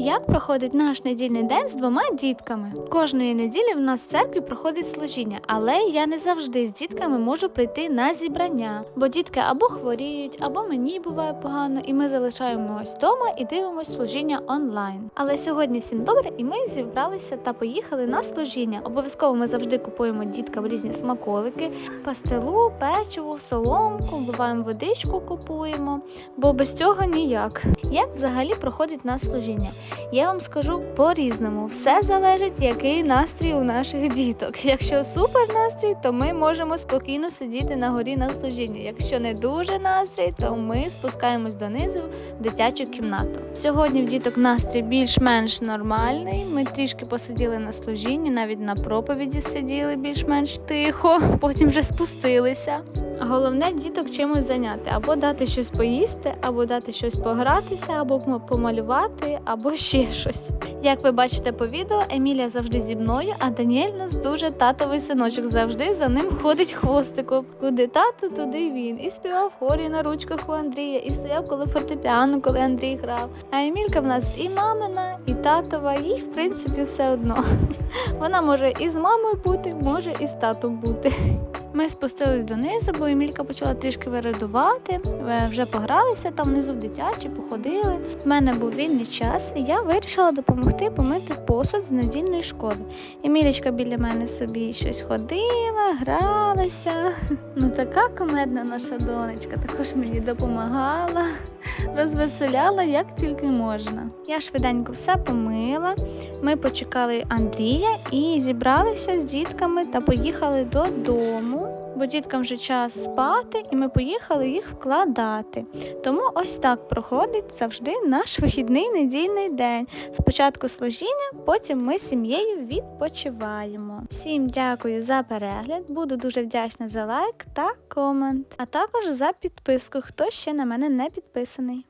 Як проходить наш недільний день з двома дітками? Кожної неділі в нас в церкві проходить служіння, але я не завжди з дітками можу прийти на зібрання, бо дітки або хворіють, або мені буває погано, і ми залишаємось вдома і дивимось служіння онлайн. Але сьогодні всім добре, і ми зібралися та поїхали на служіння. Обов'язково ми завжди купуємо діткам різні смаколики, пастилу, печиво, соломку, буваємо водичку купуємо, бо без цього ніяк. Як взагалі проходить нас служіння? Я вам скажу по-різному. Все залежить, який настрій у наших діток. Якщо супер настрій, то ми можемо спокійно сидіти на горі на служінні. Якщо не дуже настрій, то ми спускаємось донизу в дитячу кімнату. Сьогодні в діток настрій більш-менш нормальний. Ми трішки посиділи на служінні, навіть на проповіді сиділи більш-менш тихо, потім вже спустилися. Головне діток чимось зайняти, або дати щось поїсти, або дати щось погратися, або помалювати, або ще щось. Як ви бачите по відео, Емілія завжди зі мною, а Даніель у нас дуже татовий синочок. Завжди за ним ходить хвостиком. Куди тато, туди він. І співав хорі на ручках у Андрія, і стояв коло фортепіано, коли Андрій грав. А Емілька в нас і мамина, і татова, їй в принципі все одно. Вона може і з мамою бути, може і з татом бути. Ми спустились донизу, бо Емілька почала трішки вирадувати. Е, Вже погралися там внизу в дитячі, походили. В мене був вільний час, і я вирішила допомогти помити посуд з недільної школи. Емілічка біля мене собі щось ходила, гралася. Ну така комедна наша донечка, також мені допомагала, розвеселяла як тільки можна. Я швиденько все помила. Ми почекали Андрія і зібралися з дітками та поїхали додому. Бо діткам вже час спати, і ми поїхали їх вкладати. Тому ось так проходить завжди наш вихідний недільний день. Спочатку служіння, потім ми з сім'єю відпочиваємо. Всім дякую за перегляд. Буду дуже вдячна за лайк та комент, а також за підписку, хто ще на мене не підписаний.